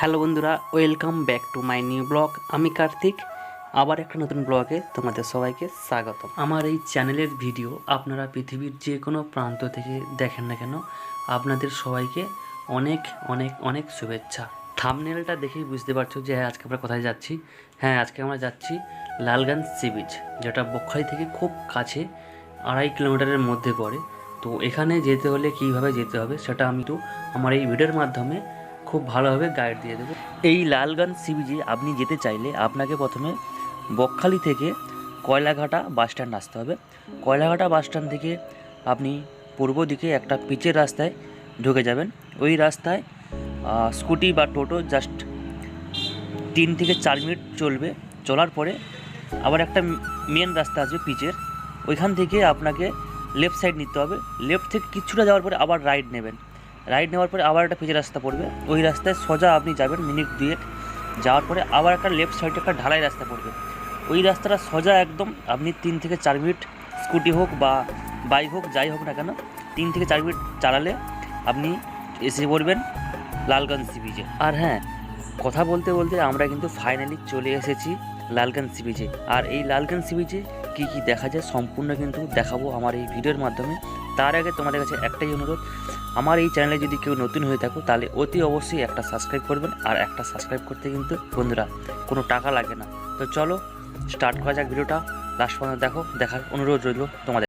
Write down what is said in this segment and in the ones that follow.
Hello বন্ধুরা, welcome back to my new blog. আমি কার্তিক। আবার একটা নতুন ব্লগে তোমাদের সবাইকে স্বাগত আমার এই চ্যানেলের ভিডিও আপনারা পৃথিবীর যে কোনো প্রান্ত থেকে দেখেন না কেন, আপনাদের সবাইকে অনেক অনেক অনেক শুভেচ্ছা। থামনেলটা দেখেই বুঝতে পারছ যে হ্যাঁ আজকে আমরা কোথায় যাচ্ছি? হ্যাঁ আজকে আমরা যাচ্ছি লালগঞ্জ সি বিচ, যেটা বকখালি থেকে খুব কাছে, আড়াই কিলোমিটারের মধ্যে পড়ে। তো এখানে যেতে হলে কীভাবে যেতে হবে সেটা আমি তো আমার এই ভিডিওর মাধ্যমে খুব ভালোভাবে গাইড দিয়ে দেবো। এই লালগঞ্জ সি বিচে আপনি যেতে চাইলে আপনাকে প্রথমে বকখালি থেকে কয়লাঘাটা বাস স্ট্যান্ড আসতে হবে। কয়লাঘাটা বাস স্ট্যান্ড থেকে আপনি পূর্ব দিকে একটা পিচের রাস্তায় ঢুকে যাবেন। ওই রাস্তায় স্কুটি বা টোটো জাস্ট তিন থেকে চার মিনিট চলবে। চলার পরে আবার একটা মেন রাস্তা আছে পিচের। ওইখান থেকে আপনাকে লেফট সাইড নিতে হবে। লেফট থেকে কিছুটা যাওয়ার পরে আবার রাইট নেবেন। রাইট নেওয়ার পরে আবার একটা পিচের রাস্তা পড়বে। ওই রাস্তায় সোজা আপনি যাবেন মিনিট দুয়েক। যাওয়ার পরে আবার একটা লেফট সাইডে একটা ঢালাই রাস্তা পড়বে। ওই রাস্তাটা সোজা একদম আপনি তিন থেকে চার মিনিট স্কুটি হোক বা বাইক হোক, যাই হোক না কেন, তিন থেকে চার মিনিট চালালে আপনি এসে পড়বেন লালগঞ্জ সি বিচে আর হ্যাঁ কথা বলতে বলতে আমরা কিন্তু ফাইনালি চলে এসেছি লালগঞ্জ সি বিচে আর এই লালগঞ্জ সি বিচে কী কী দেখা যায় সম্পূর্ণ কিন্তু দেখাবো আমার এই ভিডিওর মাধ্যমে। তার আগে তোমাদের কাছে একটাই অনুরোধ, আমার এই চ্যানেলে যদি কেউ নতুন হয়ে থাকো, তাহলে অতি অবশ্যই একটা সাবস্ক্রাইব করবেন। আর একটা সাবস্ক্রাইব করতে কিন্তু, বন্ধুরা, কোনো টাকা লাগে না। তো চলো স্টার্ট করা যাক ভিডিওটা। লাস্ট পর্যন্ত দেখো, দেখার অনুরোধ রইল তোমাদের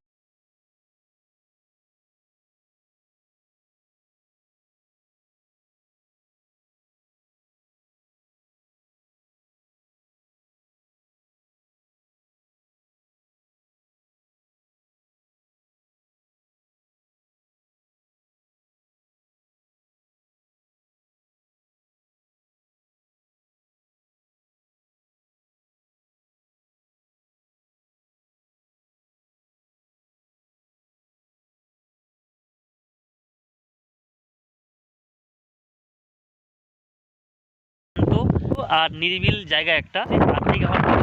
আর নিরিবিল জায়গা একটা। তার থেকে আমার।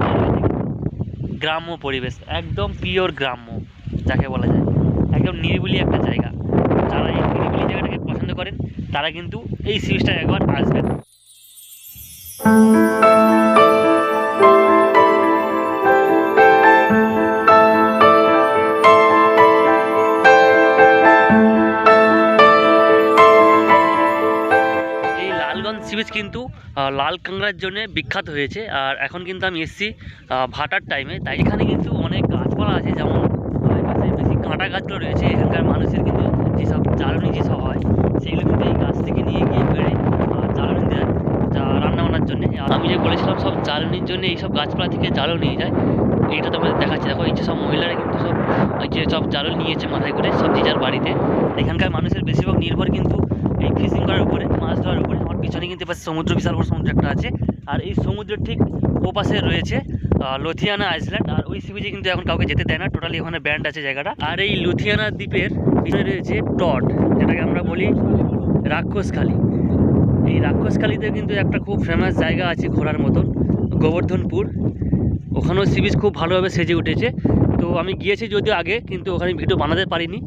গ্রাম্য পরিবেশ, একদম পিওর গ্রাম্য, যাকে বলা যায়। একদম নিরিবিলি একটা জায়গা। যারা এই নিরিবিলি জায়গাটাকে পছন্দ করেন, তারা কিন্তু এই সিরিজটা একবার আসবেন। বিচ কিন্তু লাল কাঁকড়ার জন্য বিখ্যাত হয়েছে। আর এখন কিন্তু আমি এসেছি ভাটার টাইমে তাই এখানে কিন্তু অনেক গাছপালা আছে যেমন বেশি কাঁটা গাছগুলো রয়েছে। এখানকার মানুষের কিন্তু যেসব জ্বালানি যেসব হয় সেগুলো কিন্তু এই গাছ থেকে নিয়ে গিয়ে আহ, জ্বালানি দেয় যা রান্না বান্নার জন্য আমি যে বলেছিলাম সব জ্বালানির জন্য এইসব গাছপালা থেকে জ্বালানি নিয়ে যায় এইটা তোমাদের দেখাচ্ছি। দেখো এই যে সব মহিলারা কিন্তু সব যে সব জ্বালানি নিয়েছে মাথায় করে সব যে যার বাড়িতে। এখানকার মানুষের বেশিরভাগ নির্ভর কিন্তু এই ফিশিং করার উপরে মাছ ধরার উপরে। পিছনে কিন্তু এবার সমুদ্র বিশাল বড় সমুদ্র একটা আছে। আর এই সমুদ্রের ঠিক ওপাশে রয়েছে লুথিয়ানা আইসল্যান্ড আর ওই সিবিজে কিন্তু এখন কাউকে যেতে দেয় না। টোটালি ওখানে ব্যান্ড আছে জায়গাটা। আর এই লুথিয়ানা দ্বীপের পিছনে রয়েছে টট যেটাকে আমরা বলি রাক্ষসখালী। এই রাক্ষসখালীতে কিন্তু একটা খুব ফেমাস জায়গা আছে ঘোরার মতন, গোবর্ধনপুর। ওখানেও সি বিচ খুব ভালোভাবে সেজে উঠেছে। তো আমি গিয়েছি যদিও আগে, কিন্তু ওখানে ভিডিও বানাতে পারিনি।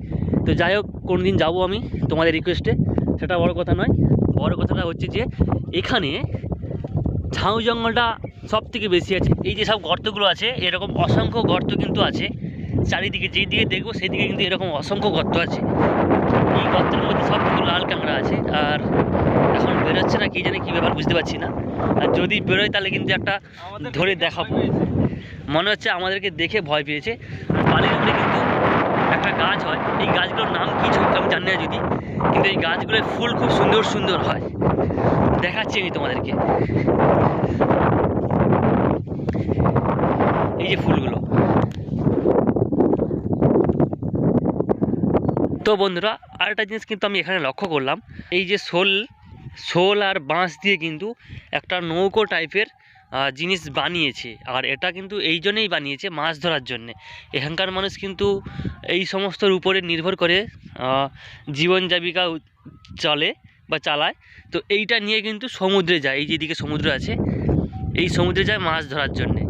তো যাই হোক কোন দিন যাব আমি তোমাদের রিকোয়েস্টে সেটা বড় কথা নয়। বড় কথাটা হচ্ছে যে এখানে ঝাউ জঙ্গলটা সব থেকে বেশি আছে। এই যে সব গর্তগুলো আছে এরকম অসংখ্য গর্ত কিন্তু আছে। চারিদিকে যেই দিকে দেখব সেই দিকে কিন্তু এরকম অসংখ্য গর্ত আছে। এই গর্তের মধ্যে সব কিন্তু লাল কাঁকড়া আছে। আর এখন বেরোচ্ছে না কি জানি কী ব্যাপার বুঝতে পারছি না। আর যদি বেরোয় তাহলে কিন্তু একটা ধরে দেখাবো। মনে হচ্ছে আমাদেরকে দেখে ভয় পেয়েছে। বালির উপরে কিন্তু একটা গাছ হয়, এই গাছগুলোর নাম কি আমি জানি না যদি, কিন্তু এই গাছগুলোর ফুল খুব সুন্দর সুন্দর হয়। দেখাচ্ছি আমি তোমাদেরকে। এই যে ফুলগুলো। তো বন্ধুরা, আরেকটা জিনিস কিন্তু আমি এখানে লক্ষ্য করলাম, এই যে শোল শোল আর বাঁশ দিয়ে কিন্তু একটা নৌকো টাইপের জিনিস বানিয়েছে। আর এটা কিন্তু এই জন্যেই বানিয়েছে মাছ ধরার জন্যে। এখানকার মানুষ কিন্তু এই সমস্তর উপরে নির্ভর করে জীবন জীবিকা চলে বা চালায়। তো এইটা নিয়ে কিন্তু সমুদ্রে যায়, এই যেদিকে সমুদ্র আছে, এই সমুদ্রে যায় মাছ ধরার জন্যে।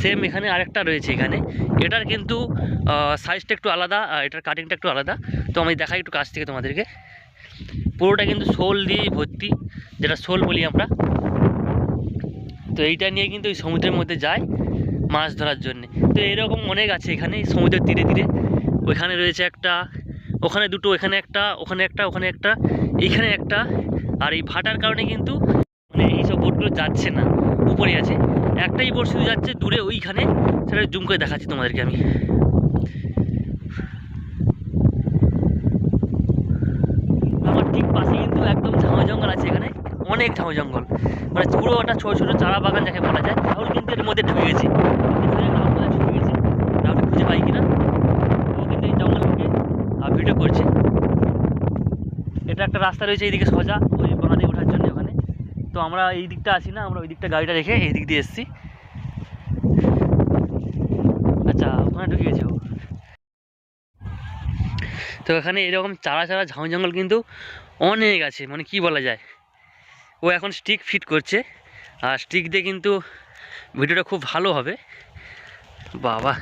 সেম এখানে আরেকটা রয়েছে এখানে। এটার কিন্তু সাইজটা একটু আলাদা, আর এটার কাটিংটা একটু আলাদা। তো আমি দেখাই একটু কাছ থেকে তোমাদেরকে। পুরোটা কিন্তু শোল দিয়েই ভর্তি, যেটা শোল বলি আমরা। তো এইটা নিয়ে কিন্তু ওই সমুদ্রের মধ্যে যায় মাছ ধরার জন্যে। তো এরকম অনেক আছে এখানে সমুদ্রের তীরে তীরে। ওইখানে রয়েছে একটা, ওখানে দুটো, এখানে একটা, ওখানে একটা ওখানে একটা এইখানে একটা। আর এই ভাটার কারণে কিন্তু মানে এইসব বোটগুলো যাচ্ছে না, উপরে আছে। একটাই বোট শুধু যাচ্ছে দূরে ওইখানে, সেটা জুম করে দেখাচ্ছি তোমাদেরকে আমি। আমার ঠিক পাশে কিন্তু একদম ঝাউ জঙ্গল আছে এখানে। অনেক ঝাউ জঙ্গল। মানে পুরো একটা ছোটো ছোটো চারা বাগান যাকে বলা যায়, রাহুল কিন্তু এর মধ্যে ঢুকে গেছে। ঢুকে রাহুল খুঁজে পাই কিনা। ও কিন্তু এই জঙ্গল থেকে ভিডিও করছে। এটা একটা রাস্তা রয়েছে এইদিকে সোজা, ওই বাঁধে ওঠার জন্য ওখানে। তো আমরা এই দিকটা আসি না, আমরা ওই দিকটা গাড়িটা রেখে এই দিক দিয়ে এসেছি। আচ্ছা ওখানে ঢুকে গেছে ও। তো এখানে এরকম চারা চারা ঝাউ জঙ্গল কিন্তু অনেক আছে মানে কি বলা যায়? ও এখন স্টিক ফিট করছে। আর স্টিক দিয়ে কিন্তু ভিডিওটা খুব ভালো হবে। বাবা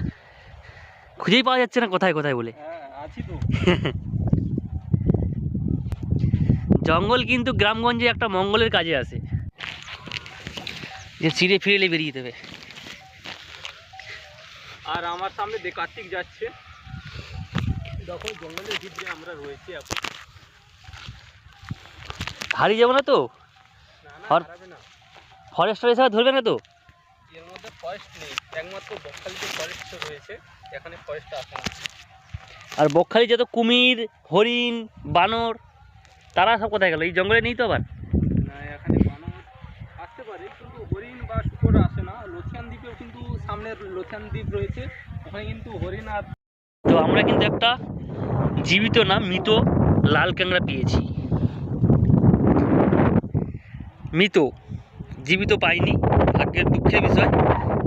খুঁজেই পাওয়া যাচ্ছে না কোথায় কোথায় বলে। হ্যাঁ জঙ্গল কিন্তু গ্রামগঞ্জে একটা মঙ্গলের কাজে আসে। যে ছিঁড়ে ফিরে বেরিয়ে দেবে। আর আমার সামনে দে কার্তিক যাচ্ছে। দেখো জঙ্গলের ভিতরে আমরা রয়েছি এখন। হারিয়ে যাব না তো? ফরেস্টার হিসাবে ধরবে না তো? এর মধ্যে ফরেস্ট নেই। একমাত্র বকখালিতে ফরেস্ট রয়েছে। এখানে ফরেস্ট আসে না। আর বকখালি যত কুমির হরিণ বানর তারা সব কোথায় গেল? এই জঙ্গলে নেই তো আবার? না এখানে বানর আসতে পারে কিন্তু হরিণ বা শুকর আসে না। লোথিয়ান দ্বীপেও কিন্তু সামনের লোথিয়ান দ্বীপ রয়েছে। ওখানে কিন্তু হরিণ আর তো আমরা কিন্তু একটা জীবিত না মৃত লাল ক্যাংড়া পেয়েছি। মৃত, জীবিত পাইনি, ভাগ্যের দুঃখের বিষয়।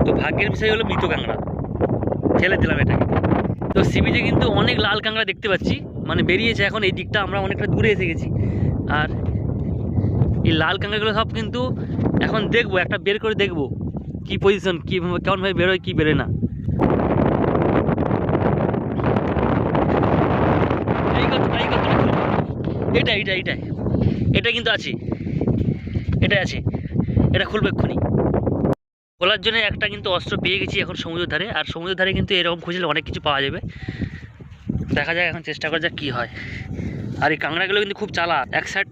তো ভাগ্যের বিষয় হলো মৃত কাঁকড়া। ফেলে দিলাম এটাকে। তো সিবিজে কিন্তু অনেক লাল কাঁকড়া দেখতে পাচ্ছি। মানে বেরিয়েছে এখন, এই দিকটা আমরা অনেকটা দূরে এসে গেছি। আর এই লাল কাঁকড়াগুলো সব কিন্তু এখন দেখব, একটা বের করে দেখব। কি পজিশন কী, কেমনভাবে বেরোয় কী বেরোয় না। এটা এটা এটা এটা কিন্তু আছে। এটা আছে। এটা খুলবে এক্ষুনি। খোলার জন্য একটা কিন্তু অস্ত্র পেয়ে গেছি এখন সমুদ্রের ধারে। আর সমুদ্রের ধারে কিন্তু এরকম খুঁজলে অনেক কিছু পাওয়া যাবে। দেখা যাক এখন চেষ্টা করা যাক কী হয়। আর এই কাঁকড়াগুলো কিন্তু খুব চালা এক সাইড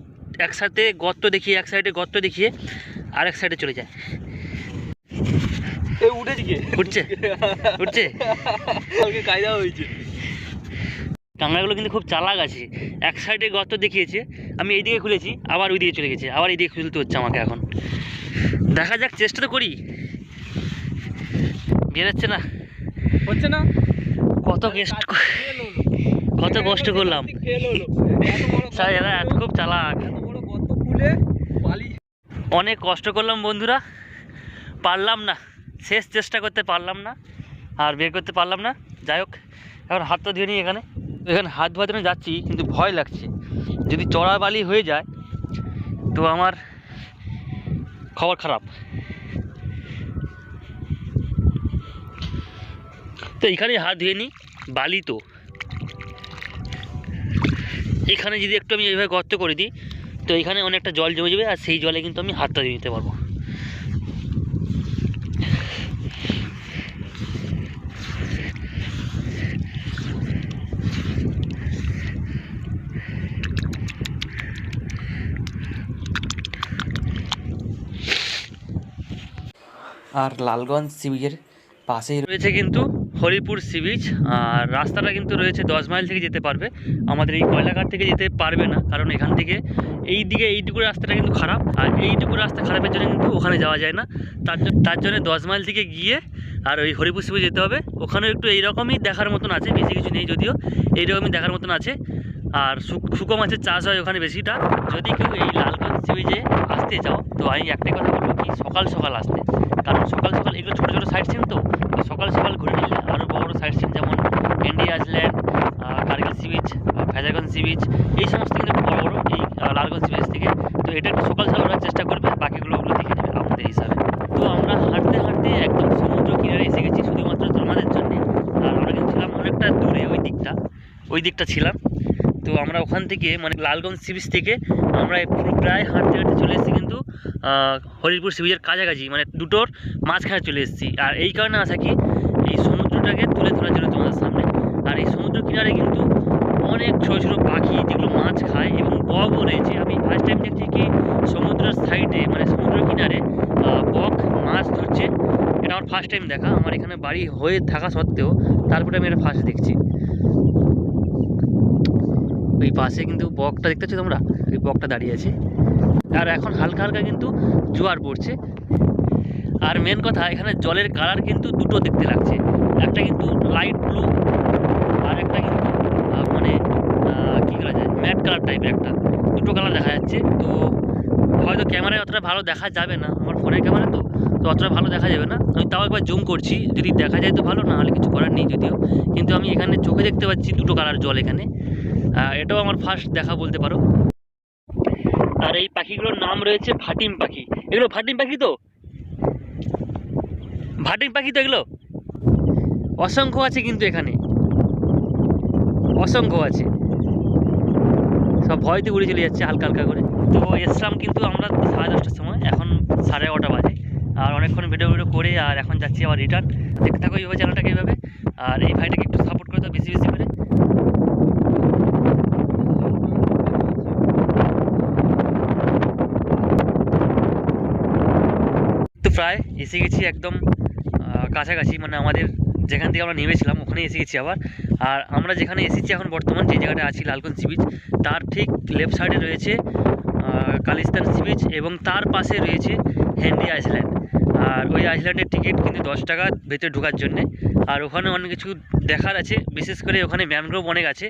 একসাথে গর্ত দেখিয়ে এক সাইডে গর্ত দেখিয়ে আর এক সাইডে চলে যায়। এ উঠেছে উঠছে? উঠছে? কালকে কায়দা হয়েছে। কাঁকড়াগুলো কিন্তু খুব চালাক আছে। এক সাইডে গর্ত দেখিয়েছে আমি এইদিকে খুলেছি আবার ওই দিকে চলে গেছে আবার এইদিকে খুলতে হচ্ছে আমাকে এখন। দেখা যাক চেষ্টা তো করি। বেরোচ্ছে না। হচ্ছে না? কত কেষ্ট কত কষ্ট করলাম। খুব চালাক। এত বড় গর্ত খুলে পালি। অনেক কষ্ট করলাম বন্ধুরা। পারলাম না। শেষ চেষ্টা করতে পারলাম না। আর বের করতে পারলাম না। যাই হোক এখন হাত তো ধুয়ে নিই এখানে। এখানে হাত ধোয়ার জন্য যাচ্ছি, কিন্তু ভয় লাগছে। যদি চড়া বালি হয়ে যায়, তো আমার খবর খারাপ। তো এখানে হাত ধুয়ে নিই, বালি তো। এখানে যদি একটু আমি এইভাবে গর্ত করে দিই, তো এখানে অনেকটা জল জমে যাবে, আর সেই জলে কিন্তু আমি হাতটা দিয়ে নিতে পারব। আর লালগঞ্জ সি বিচের পাশেই রয়েছে কিন্তু হরিপুর সি বিচ আর রাস্তাটা কিন্তু রয়েছে দশ মাইল থেকে যেতে পারবে। আমাদের এই কয়লাঘাট থেকে যেতে পারবে না, কারণ এখান থেকে এই দিকে এইটুকু রাস্তাটা কিন্তু খারাপ, আর এইটুকু রাস্তা খারাপের জন্য কিন্তু ওখানে যাওয়া যায় না। তার জন্য তার জন্য দশ মাইল থেকে গিয়ে আর ওই হরিপুর সি বিচ যেতে হবে। ওখানে একটু এইরকমই দেখার মতন আছে, বেশি কিছু নেই যদিও, এইরকমই দেখার মতন আছে। আর শুকো মাছের চাষ হয় ওখানে বেশিটা। যদি কেউ এই লালগঞ্জ সি বিচে আসতে চাও, তো আমি একটাই কথা বলব কি, সকাল সকাল আসতে। কারণ সকাল সকাল, এগুলো ছোটো ছোটো সাইড সিন তো। সকাল সকাল ঘুরে নিলে আরও বড় বড় সাইড সিন যেমন candy island Kargil sea beach Fraserganj sea beach এই সমস্ত কিন্তু বড় বড় এই লালগঞ্জ সি বিচ থেকে। তো এটা একটু সকাল সকাল ঘোরার চেষ্টা করবে, বাকিগুলো ওগুলো দেখে নেবে আমাদের হিসাবে। তো আমরা হাঁটতে হাঁটতে একদম সমুদ্র কিনারে এসে গেছি, শুধুমাত্র তোমাদের জন্যে। আর আমরা কিন্তু ছিলাম অনেকটা দূরে, ওই দিকটা ওই দিকটা ছিলাম। তো আমরা ওখান থেকে মানে লালগঞ্জ সি বিচ থেকে আমরা পুরো প্রায় হাঁটতে হাঁটতে চলে এসেছি কিন্তু হরিপুর সি বিচের কাছাকাছি মানে দুটোর মাঝখানে চলে এসেছি। আর এই কারণে আসা কি এই সমুদ্রটাকে তুলে ধরার জন্য তোমাদের সামনে। আর এই সমুদ্র কিনারে কিন্তু অনেক ছোটো ছোটো পাখি যেগুলো মাছ খায় এবং বগও রয়েছে আমি ফার্স্ট টাইম দেখছি কি সমুদ্রের সাইডে মানে সমুদ্র কিনারে বক মাছ ধরছে। এটা আমার ফার্স্ট টাইম দেখা। আমার এখানে বাড়ি হয়ে থাকা সত্ত্বেও তারপরে আমি এটা ফার্স্ট দেখছি। ওই পাশে কিন্তু বকটা দেখতে পাচ্ছ তোমরা? ওই বকটা দাঁড়িয়ে আছে। আর এখন হালকা হালকা কিন্তু জোয়ার পড়ছে। আর মেন কথা, এখানে জলের কালার কিন্তু দুটো দেখতে লাগছে। একটা কিন্তু লাইট ব্লু আর একটা কিন্তু মানে কী করা যায়? ম্যাট কালার টাইপের একটা। দুটো কালার দেখা যাচ্ছে। তো হয়তো ক্যামেরায় অতটা ভালো দেখা যাবে না। আমার ফোনের ক্যামেরা তো তো অতটা ভালো দেখা যাবে না। আমি তাও একবার জুম করছি। যদি দেখা যায় তো ভালো, না হলে কিছু করার নেই যদিও। কিন্তু আমি এখানে চোখে দেখতে পাচ্ছি দুটো কালার জল এখানে। এটাও আমার ফার্স্ট দেখা বলতে পারো। আর এই পাখিগুলোর নাম রয়েছে ভাটিম পাখি। এগুলো ভাটিম পাখি তো? ভাটিম পাখি তো এগুলো? অসংখ্য আছে কিন্তু এখানে। অসংখ্য আছে। সব ভয়তে উড়ে চলে যাচ্ছে হালকা হালকা করে। তো এসলাম কিন্তু আমরা সাড়ে দশটার সময়। এখন সাড়ে এগারোটা বাজে। আর অনেকক্ষণ ভিডিও ভিডিও করে আর এখন যাচ্ছি আবার রিটার্ন দেখতে থাকো এইভাবে চ্যানেলটাকে এইভাবে। আর এই ভাইটাকে একটু সাপোর্ট করে দাও বেশি বেশি করে তো প্রায় এসে গেছি একদম কাছাকাছি মানে আমাদের যেখান থেকে আমরা নেমেছিলাম ওখানে এসে গেছি আবার। আর আমরা যেখানে এসেছি এখন বর্তমান, যে জায়গাটা আছি লালগঞ্জ সি বিচ, তার ঠিক লেফট সাইডে রয়েছে কালিস্তান সি বিচ এবং তার পাশে রয়েছে হ্যান্ডি আইসল্যান্ড। আর ওই আইসল্যান্ডের টিকিট কিন্তু দশ টাকা ভেতরে ঢোকার জন্যে। আর ওখানে অনেক কিছু দেখার আছে, বিশেষ করে ওখানে ম্যানগ্রোভ অনেক আছে।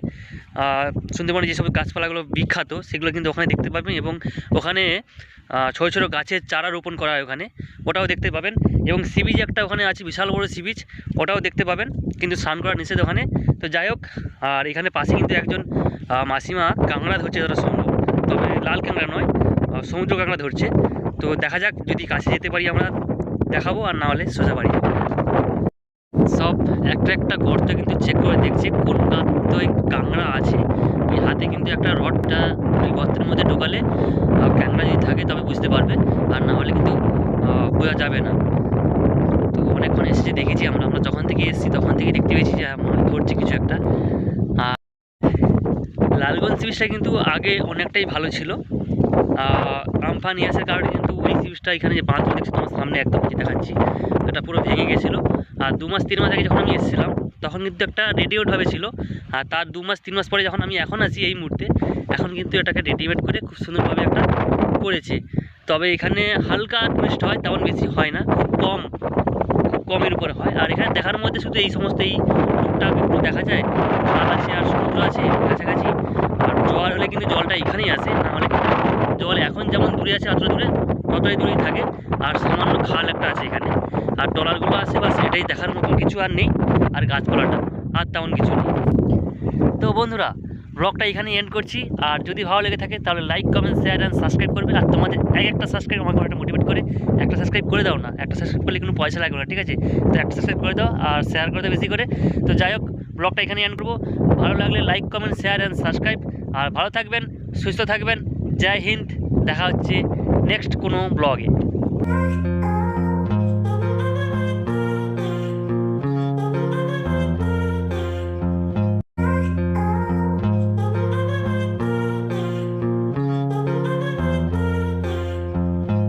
সুন্দরবনে যেসব গাছপালাগুলো বিখ্যাত, সেগুলো কিন্তু ওখানে দেখতে পাবেন এবং ওখানে ছোটো ছোটো গাছের চারা রোপণ করা হয় ওখানে, ওটাও দেখতে পাবেন। এবং সি বিচ একটা ওখানে আছে, বিশাল বড় সি বিচ, ওটাও দেখতে পাবেন, কিন্তু স্নান করা নিষেধ ওখানে। তো যাই হোক, আর এখানে পাশে কিন্তু একজন মাসিমা কাঁকড়া ধরছে যতটা সম্ভব তবে লাল কাঁকড়া নয় সমুদ্র কাঁকড়া ধরছে। তো দেখা যাক, যদি কাছে যেতে পারি আমরা দেখাবো আর না হলে সোজা বাড়ি যাব। সব একটা একটা গর্ত কিন্তু চেক করে দেখছে কোন গার্তই কাঁকড়া আছে। ওই হাতে কিন্তু একটা রডটা ওই গর্তের মধ্যে ঢোকালে কাঁকড়া যদি থাকে তবে বুঝতে পারবে। আর না হলে কিন্তু বোঝা যাবে না। তো অনেকক্ষণ এসেছে, দেখেছি আমরা। আমরা যখন থেকে এসেছি তখন থেকে দেখতে পেয়েছি যে হয় কিছু একটা। আর লালগঞ্জ সি বিচটা কিন্তু আগে অনেকটাই ভালো ছিল। আমফান ইয়াসের কারণে কিন্তু ওই সি বিচটা এখানে যে বাঁধ দেখছি, তোমার সামনে একদম যে দেখাচ্ছি। এটা পুরো ভেঙে গেছিল। আর দু মাস তিন মাস আগে যখন আমি এসেছিলাম, তখন কিন্তু একটা রেডিমেডভাবে ছিল। আর তার দু মাস তিন মাস পরে যখন আমি এখন আছি এই মুহূর্তে, এখন কিন্তু এটাকে রেডিমেড করে খুব সুন্দরভাবে একটা করেছে। তবে এখানে হালকা টুরিস্ট হয়, তেমন বেশি হয় না। খুব কম, খুব কমের উপরে হয়। আর এখানে দেখার মধ্যে শুধু এই সমস্ত এই টুকটাক একটু দেখা যায়। খাল আছে আর সমুদ্র আছে, কাছাকাছি। আর জল হলে কিন্তু জলটা এখানেই আসে, না হলে কিন্তু জল এখন যেমন দূরে আছে অতটা দূরে ততই দূরেই থাকে। আর সামান্য খাল একটা আছে এখানে। আর ট্রলারগুলো আছে, বাস এটাই দেখার মতন কিছু আর নেই, আর গাছপালাটা, আর তেমন কিছু নেই। তো বন্ধুরা, ব্লগটা এখানে এন্ড করছি। আর যদি ভালো লেগে থাকে, তাহলে like comment share and subscribe করবে। আর তোমাদের এক একটা সাবস্ক্রাইব আমাকে অনেকটা মোটিভেট করে। একটা সাবস্ক্রাইব করে দাও না, একটা সাবস্ক্রাইব করলে কোনো পয়সা লাগবে না, ঠিক আছে? তো একটা সাবস্ক্রাইব করে দাও, আর শেয়ার করে দাও বেশি করে। তো যাই হোক, ব্লগটা এখানে এন্ড করব। ভালো লাগলে like comment share and subscribe আর ভালো থাকবেন, সুস্থ থাকবেন। জয় হিন্দ। দেখা হচ্ছে নেক্সট কোনো ব্লগে